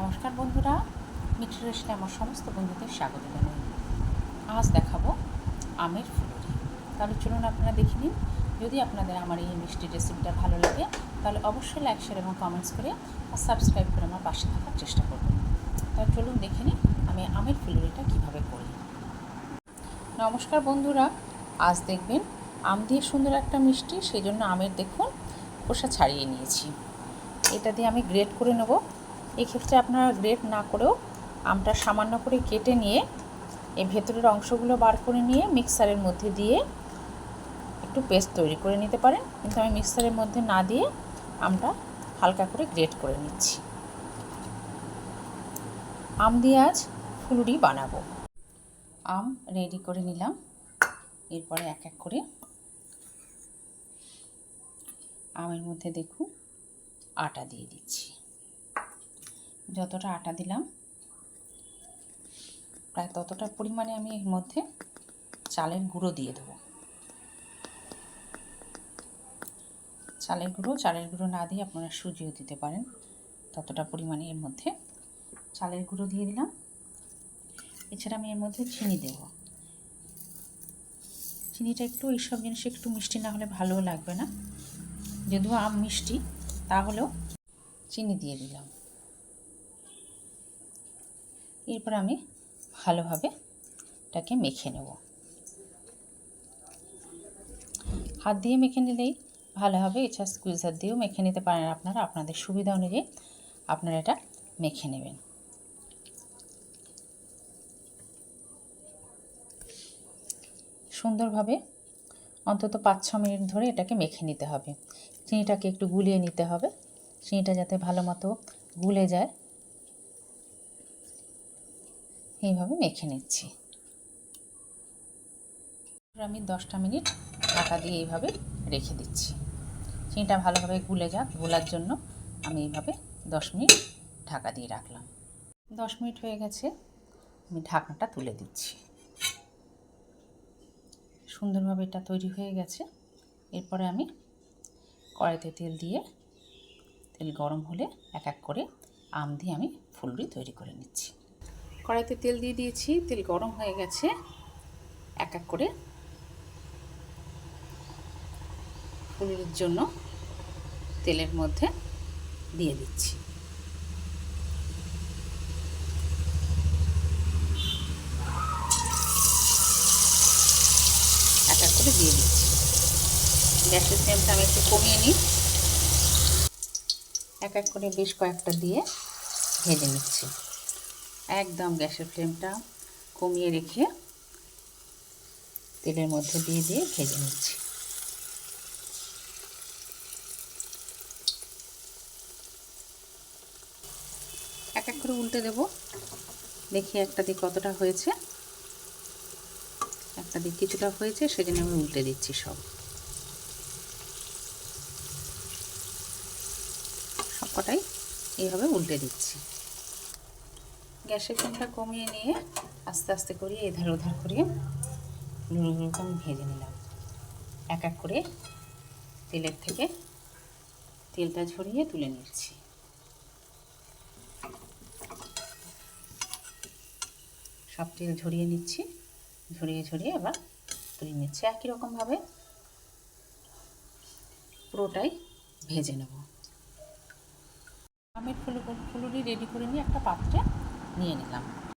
নমস্কার বন্ধুরা মিঠু রেশনে আমার সমস্ত বন্ধুদের স্বাগত জানাই। আজ দেখাবো আমের ফুলুরি। তাহলে চলুন আপনারা দেখে নিন, যদি আপনাদের আমার এই মিষ্টি রেসিপিটা ভালো লাগে, তাহলে অবশ্যই লাইক শেয়ার এবং কমেন্টস করে আর সাবস্ক্রাইব করে আমার পাশে থাকার চেষ্টা করবেন। তাহলে চলুন দেখে নিন আমি আমের ফুলুরিটা কীভাবে করি। নমস্কার বন্ধুরা, আজ দেখবেন আম দিয়ে সুন্দর একটা মিষ্টি, সেই জন্য আমের দেখুন খোসা ছাড়িয়ে নিয়েছি। এটা দিয়ে আমি গ্রেট করে নেব। এক্ষেত্রে আপনারা গ্রেট না করেও আমটা সামান্য করে কেটে নিয়ে এই ভেতরের অংশগুলো বার করে নিয়ে মিক্সারের মধ্যে দিয়ে একটু পেস্ট তৈরি করে নিতে পারেন। কিন্তু আমি মিক্সারের মধ্যে না দিয়ে আমটা হালকা করে গ্রেট করে নিচ্ছি। আম দিয়ে আজ ফুলুরি বানাবো। আম রেডি করে নিলাম। এরপরে এক এক করে আমের মধ্যে দেখুন, আটা দিয়ে দিচ্ছি। যতটা আটা দিলাম, প্রায় ততটা পরিমাণে আমি এর মধ্যে চালের গুঁড়ো দিয়ে দেবো। চালের গুঁড়ো চালের গুঁড়ো না দিয়ে আপনারা সুজিও দিতে পারেন। ততটা পরিমাণে এর মধ্যে চালের গুঁড়ো দিয়ে দিলাম। এছাড়া আমি এর মধ্যে চিনি দেব। চিনিটা একটু, এইসব জিনিস একটু মিষ্টি না হলে ভালোও লাগবে না। যদিও আম মিষ্টি, তাহলেও চিনি দিয়ে দিলাম। এরপর আমি ভালোভাবে এটাকে মেখে নেব। হাত দিয়ে মেখে নিলেই ভালো হবে। এছাড়া স্কুইজার দিয়েও মেখে নিতে পারেন আপনারা। আপনাদের সুবিধা অনুযায়ী আপনারা এটা মেখে নেবেন। সুন্দরভাবে অন্তত পাঁচ ছ মিনিট ধরে এটাকে মেখে নিতে হবে। চিনিটাকে একটু গুলিয়ে নিতে হবে। চিনিটা যাতে ভালো মতো গুলে যায়। এইভাবে মেখে নিচ্ছি। আমি দশটা মিনিট ঢাকা দিয়ে এইভাবে রেখে দিচ্ছি। চিনিটা ভালোভাবে গুলে যাক, গোলার জন্য আমি এইভাবে দশ মিনিট ঢাকা দিয়ে রাখলাম। দশ মিনিট হয়ে গেছে, আমি ঢাকনাটা তুলে দিচ্ছি। সুন্দরভাবে এটা তৈরি হয়ে গেছে। এরপরে আমি কড়াইতে তেল দিয়ে, তেল গরম হলে এক এক করে আম দিয়ে আমি ফুলুরি তৈরি করে নিচ্ছি। কড়াইতে তেল দিয়ে দিয়েছি। তেল গরম হয়ে গেছে। এক এক করে ফুলুরির জন্য তেলের মধ্যে দিয়ে দিচ্ছি। এক এক করে দিয়ে দিচ্ছি। গ্যাসের ফ্লেমটা আমি একটু কমিয়ে নিই। এক এক করে বেশ কয়েকটা দিয়ে ভেজে নিচ্ছি। একদম গ্যাসের ফ্লেমটা কমিয়ে রেখে তেলের মধ্যে দিয়ে দিয়ে ভেজে নিচ্ছি। এক এক করে উল্টে দেব। দেখি একটা দিক কতটা হয়েছে। একটা দিক কিছুটা হয়েছে, সেজন্য আমি উল্টে দিচ্ছি সব। সবকটাই এইভাবে উল্টে দিচ্ছি। গ্যাসের ফ্লেমটা কমিয়ে নিয়ে আস্তে আস্তে করে এধার ওধার করে লুড়ুগুলোকে আমি ভেজে নিলাম। এক এক করে তেলের থেকে তেলটা ঝরিয়ে তুলে নিচ্ছি। সব তেল ঝরিয়ে নিচ্ছি। ঝরিয়ে ঝরিয়ে আবার তুলে নিচ্ছি। একই রকমভাবে পুরোটাই ভেজে নেব। আমের ফুল ফুলুরি রেডি করে নিয়ে একটা পাত্রে নিয়ে নিলাম